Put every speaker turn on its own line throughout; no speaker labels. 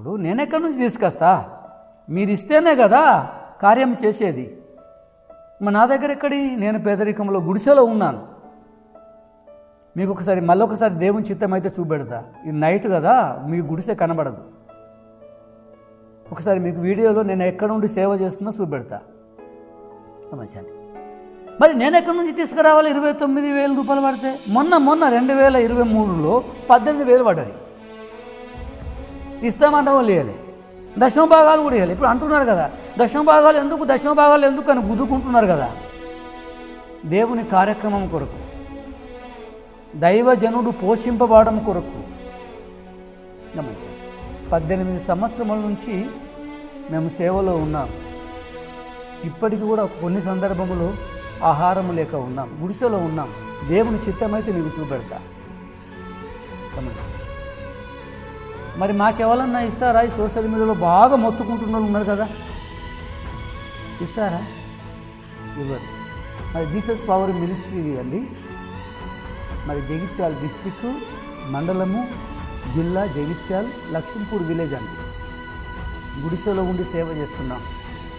ఇప్పుడు నేను ఎక్కడి నుంచి తీసుకొస్తా? మీరు ఇస్తేనే కదా కార్యం చేసేది. మరి నా దగ్గర ఎక్కడి? నేను పేదరికంలో గుడిసెలో ఉన్నాను. మీకు ఒకసారి మళ్ళీ ఒకసారి దేవుని చిత్తం అయితే చూపెడతా. ఇది నైట్ కదా మీ గుడిసె కనబడదు. ఒకసారి మీకు వీడియోలో నేను ఎక్కడ నుండి సేవ చేస్తున్నా చూపెడతా. గమనించండి. మరి నేను ఎక్కడి నుంచి తీసుకురావాలి? ఇరవై తొమ్మిది వేల రూపాయలు పడితే? మొన్న మొన్న రెండు వేల ఇరవై మూడులో పద్దెనిమిది వేలు పడ్డది. ఇస్తామన్న వాళ్ళు దశమ భాగాలు కూడా వేయాలి ఇప్పుడు అంటున్నారు కదా దశమ భాగాలు ఎందుకు దశమ భాగాలు ఎందుకు అని గుద్దుకుంటున్నారు కదా. దేవుని కార్యక్రమం కొరకు దైవజనుడు పోషింపబడడం కొరకు గమనించండి. పద్దెనిమిది సంవత్సరముల నుంచి మేము సేవలో ఉన్నాం. ఇప్పటికి కూడా కొన్ని సందర్భములో ఆహారము లేక ఉన్నాం. గుడిసెలో ఉన్నాం. దేవుని చిత్తమైతే నీకు చూపెడతా. గమనించండి. మరి మాకెవరన్నా ఇస్తారా? ఈ సోషల్ మీడియాలో బాగా మొత్తుకుంటున్న వాళ్ళు ఉన్నారు కదా. ఇస్తారా? ఇవ్వరు. మరి జీసస్ పవర్ మినిస్ట్రీ అండి. మరి జగిత్యాల డిస్టిక్ మండలము జిల్లా జగిత్యాల్ లక్ష్మీపూర్ విలేజ్ అండి. గుడిసెలో ఉండి సేవ చేస్తున్నాం.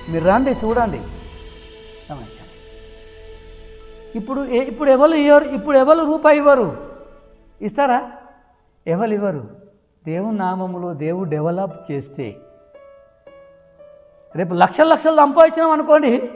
మీరు రండి చూడండి. గమనించండి. ఇప్పుడు ఇప్పుడు ఎవరు ఇవ్వరు ఇప్పుడు ఎవరు రూపాయి ఇవ్వరు? ఇస్తారా? ఎవరు ఇవ్వరు? దేవుని నామములో దేవుడు డెవలప్ చేస్తే రేపు లక్షల లక్షలు సంపాదించినాం అనుకోండి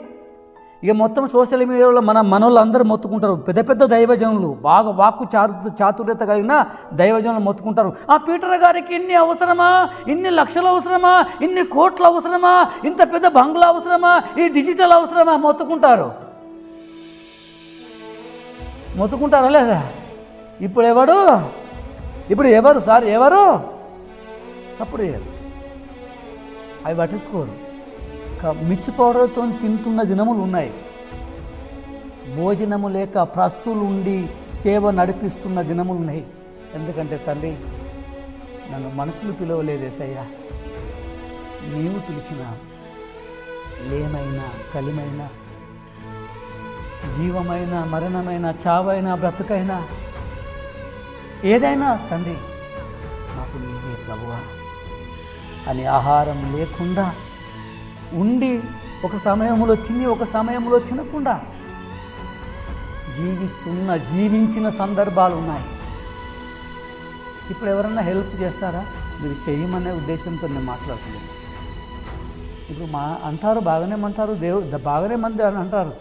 ఇక మొత్తం సోషల్ మీడియాలో మన మనోళ్ళు అందరూ మొత్తుకుంటారు. పెద్ద పెద్ద దైవజనులు బాగా వాక్కు చాతు చాతుర్యత కలిగిన దైవజనులు మొత్తుకుంటారు. ఆ పీటర్ గారికి ఇన్ని అవసరమా? ఇన్ని లక్షలు అవసరమా? ఇన్ని కోట్లు అవసరమా? ఇంత పెద్ద బంగ్లా అవసరమా? ఈ డిజిటల్ అవసరమా? మొత్తుకుంటారు. మొత్తుకుంటారా లేదా? ఇప్పుడు ఎవడు? ఇప్పుడు ఎవరు సార్? ఎవరు? సప్పుడు చేయాలి అవి పట్టించుకోరు. మిర్చి పౌడర్తో తింటున్న దినములు ఉన్నాయి. భోజనము లేక ప్రస్తులు ఉండి సేవ నడిపిస్తున్న దినములు ఉన్నాయి. ఎందుకంటే తండ్రి నన్ను మనసులు పిలవలేదేసయ్యా నీవు పిలిచిన లేమైన కలిమైన జీవమైన మరణమైన చావైన బ్రతుకైనా ఏదైనా తండ్రి నాకు నీవే ప్రభువా. అని ఆహారం లేకుండా ఉండి ఒక సమయంలో తిని ఒక సమయంలో తినకుండా జీవిస్తున్న జీవించిన సందర్భాలు ఉన్నాయి. ఇప్పుడు ఎవరన్నా హెల్ప్ చేస్తారా? మీరు చేయమనే ఉద్దేశంతో నేను మాట్లాడుతున్నాను. ఇప్పుడు మా అంటారు బాగానే అంటారు దేవుడు బాగానే మంది అని అంటారు.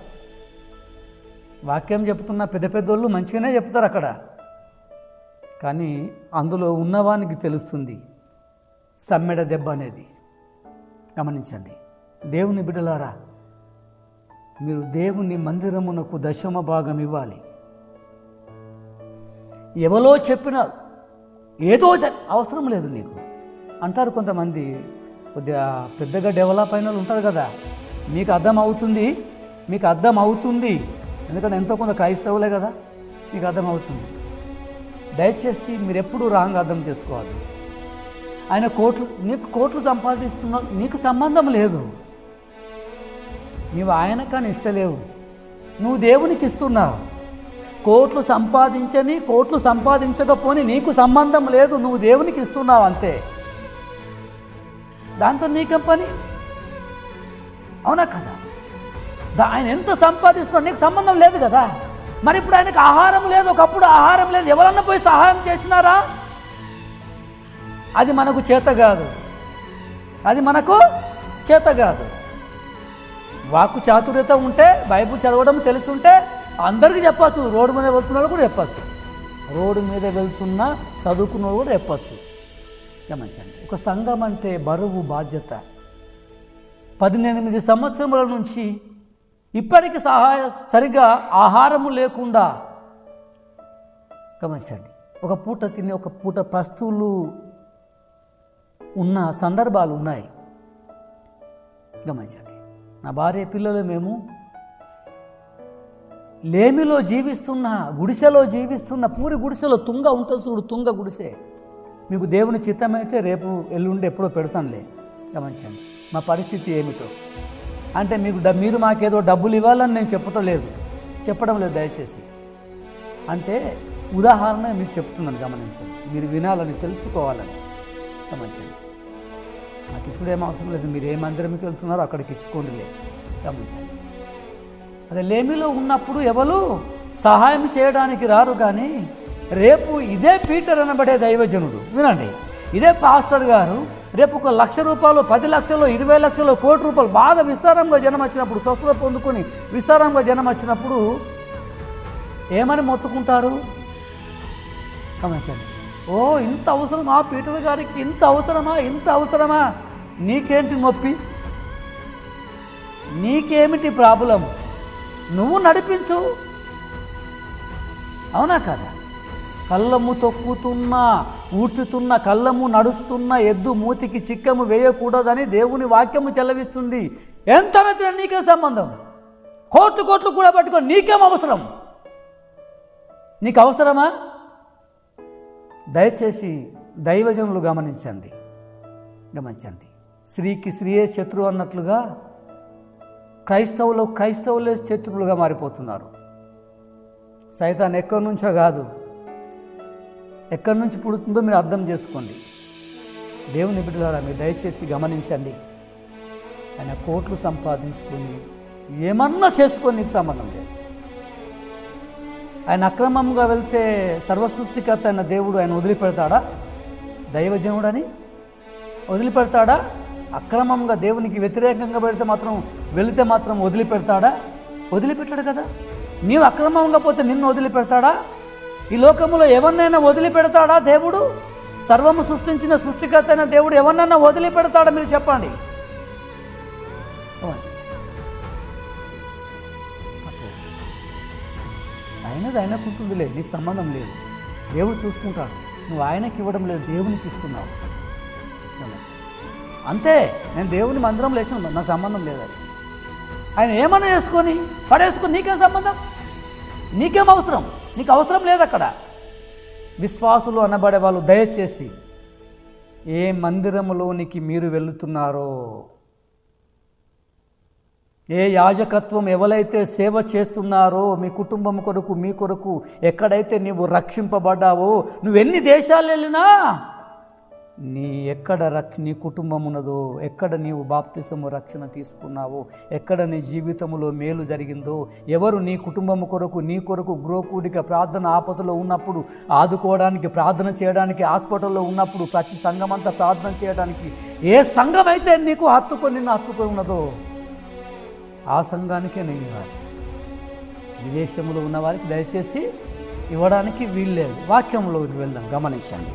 వాక్యం చెప్తున్న పెద్ద పెద్దోళ్ళు మంచిగానే చెప్తారు అక్కడ. కానీ అందులో ఉన్నవానికి తెలుస్తుంది సమ్మెడ దెబ్బ అనేది. గమనించండి. దేవుని బిడ్డలారా మీరు దేవుని మందిరమునకు దశమ భాగం ఇవ్వాలి. ఎవలో చెప్పిన ఏదో అవసరం లేదు నీకు. అంటారు కొంతమంది కొద్దిగా పెద్దగా డెవలప్ అయిన వాళ్ళు ఉంటారు కదా మీకు అర్థం అవుతుంది మీకు అర్థం అవుతుంది. ఎందుకంటే ఎంతో కొంత క్రైస్తవులే కదా మీకు అర్థం అవుతుంది. దయచేసి మీరు ఎప్పుడు రాంగ్ అర్థం చేసుకోవాలి. ఆయన కోట్లు నీకు కోట్లు సంపాదిస్తున్నా నీకు సంబంధం లేదు. నీవు ఆయన కానీ ఇస్తలేవు. నువ్వు దేవునికి ఇస్తున్నావు. కోట్లు సంపాదించని కోట్లు సంపాదించకపోని నీకు సంబంధం లేదు నువ్వు దేవునికి ఇస్తున్నావు అంతే. దాంతో నీకేం పని? అవునా కదా? దా- ఆయన ఎంత సంపాదిస్తున్నా నీకు సంబంధం లేదు కదా? మరి ఇప్పుడు ఆయనకు ఆహారం లేదు ఒకప్పుడు ఆహారం లేదు. ఎవరన్నా పోయి సహాయం చేసినారా? అది మనకు చేత కాదు. అది మనకు చేత కాదు. వాక్కు చాతుర్యత ఉంటే బైబుల్ చదవడం తెలుసుంటే అందరికీ చెప్పచ్చు. రోడ్డు మీద వెళ్తున్న వాళ్ళు కూడా చెప్పచ్చు. రోడ్డు మీద వెళ్తున్న చదువుకున్న వాళ్ళు కూడా చెప్పచ్చు. గమనించండి. ఒక సంఘం అంటే బరువు బాధ్యత. పద్దెనిమిది సంవత్సరముల నుంచి ఇప్పటికి సహాయ సరిగా ఆహారము లేకుండా గమనించండి. ఒక పూట తినే ఒక పూట ప్రస్తులు ఉన్న సందర్భాలు ఉన్నాయి. గమనించండి. నా భార్య పిల్లలు మేము లేమిలో జీవిస్తున్న గుడిసెలో జీవిస్తున్న పూరి గుడిసెలో తుంగ ఉంటుంది చూడు తుంగ గుడిసె. మీకు దేవుని చిత్తమైతే రేపు ఎల్లుండి ఎప్పుడో పెడతానులే. గమనించండి. మా పరిస్థితి ఏమిటో. అంటే మీకు మీరు మాకేదో డబ్బులు ఇవ్వాలని నేను చెప్పటం లేదు. చెప్పడం లేదు దయచేసి. అంటే ఉదాహరణ మీకు చెప్తున్నాను గమనించండి. మీరు వినాలని తెలుసుకోవాలని గమనించండి. నాకు ఇచ్చుడు ఏం అవసరం లేదు. మీరు ఏ మందిరంకి వెళ్తున్నారో అక్కడికి ఇచ్చుకోండి లే గమనించండి. అదే లేమిలో ఉన్నప్పుడు ఎవరు సహాయం చేయడానికి రారు కానీ రేపు ఇదే పీటర్ అనబడే దైవజనుడు. వినండి. ఇదే పాస్టర్ గారు రేపు ఒక లక్ష రూపాయలు పది లక్షలు ఇరవై లక్షలు కోటి రూపాయలు బాగా విస్తారంగా జనం వచ్చినప్పుడు స్వస్థత పొందుకొని విస్తారంగా జనం వచ్చినప్పుడు ఏమని మొత్తుకుంటారు? గమనించండి ఓ ఇంత అవసరమా? పీటర్ గారికి ఇంత అవసరమా? ఇంత అవసరమా? నీకేంటి నొప్పి? నీకేమిటి ప్రాబ్లం? నువ్వు నడిపించు. అవునా కదా? కళ్ళము తొక్కుతున్న ఊడ్చుతున్న కళ్ళము నడుస్తున్న ఎద్దు మూతికి చిక్కము వేయకూడదని దేవుని వాక్యము చెల్లవిస్తుంది ఎంత మెత్తిన నీకే సంబంధం? కోట్లు కోట్లు కూడా పట్టుకొని నీకేం అవసరం? నీకు అవసరమా దయచేసి దైవజనులు గమనించండి. గమనించండి. స్త్రీకి స్త్రీయే శత్రువు అన్నట్లుగా క్రైస్తవులు క్రైస్తవులే శత్రువులుగా మారిపోతున్నారు. సైతాన్ ఎక్కడి నుంచో కాదు. ఎక్కడి నుంచి పుడుతుందో మీరు అర్థం చేసుకోండి. దేవుని బిడ్డలారా మీరు దయచేసి గమనించండి. ఆయన కోట్లు సంపాదించుకొని ఏమన్నా చేసుకొని నీకు సంబంధం లేదు. ఆయన అక్రమంగా వెళ్తే సర్వసృష్టికర్త అయిన దేవుడు ఆయన వదిలిపెడతాడా? దైవజనుడని వదిలిపెడతాడా? అక్రమంగా దేవునికి వ్యతిరేకంగా పెడితే మాత్రం వెళితే మాత్రం వదిలిపెడతాడా? వదిలిపెట్టాడు కదా. నీవు అక్రమంగా పోతే నిన్ను వదిలిపెడతాడా? ఈ లోకంలో ఎవరినైనా వదిలిపెడతాడా దేవుడు? సర్వము సృష్టించిన సృష్టికర్త అయిన దేవుడు ఎవరినైనా వదిలిపెడతాడా మీరు చెప్పండి. చెప్పండి. ఆయనది ఆయనకు ఉంటుందిలే నీకు సంబంధం లేదు. దేవుడు చూసుకుంటాడు. నువ్వు ఆయనకి ఇవ్వడం లేదు దేవునికి ఇస్తున్నావు. అంతే నేను దేవుని మందిరం లేచిన నాకు సంబంధం లేదు అది. ఆయన ఏమన్నా చేసుకొని పడేసుకొని నీకేం సంబంధం? నీకేం అవసరం? నీకు అవసరం లేదు అక్కడ. విశ్వాసులు అనబడే వాళ్ళు దయచేసి ఏ మందిరములోనికి మీరు వెళుతున్నారో ఏ యాజకత్వం ఎవరైతే సేవ చేస్తున్నారో మీ కుటుంబం కొరకు మీ కొరకు ఎక్కడైతే నీవు రక్షింపబడ్డావో నువ్వు ఎన్ని దేశాలు వెళ్ళినా నీ ఎక్కడ రక్ష నీ కుటుంబం ఉన్నదో ఎక్కడ నీవు బాప్తిసము రక్షణ తీసుకున్నావో ఎక్కడ నీ జీవితంలో మేలు జరిగిందో ఎవరు నీ కుటుంబం కొరకు నీ కొరకు గృహకూడిక ప్రార్థన ఆపదలో ఉన్నప్పుడు ఆదుకోవడానికి ప్రార్థన చేయడానికి హాస్పిటల్లో ఉన్నప్పుడు ప్రతి సంఘం అంతా ప్రార్థన చేయడానికి ఏ సంఘం అయితే నీకు హత్తుకొని నిన్ను హత్తుకొని ఉన్నదో ఆ సంఘానికే నేను ఇవ్వాలి. విదేశంలో ఉన్న వారికి దయచేసి ఇవ్వడానికి వీల్లేదు. వాక్యంలోకి వెళ్దాం గమనించండి.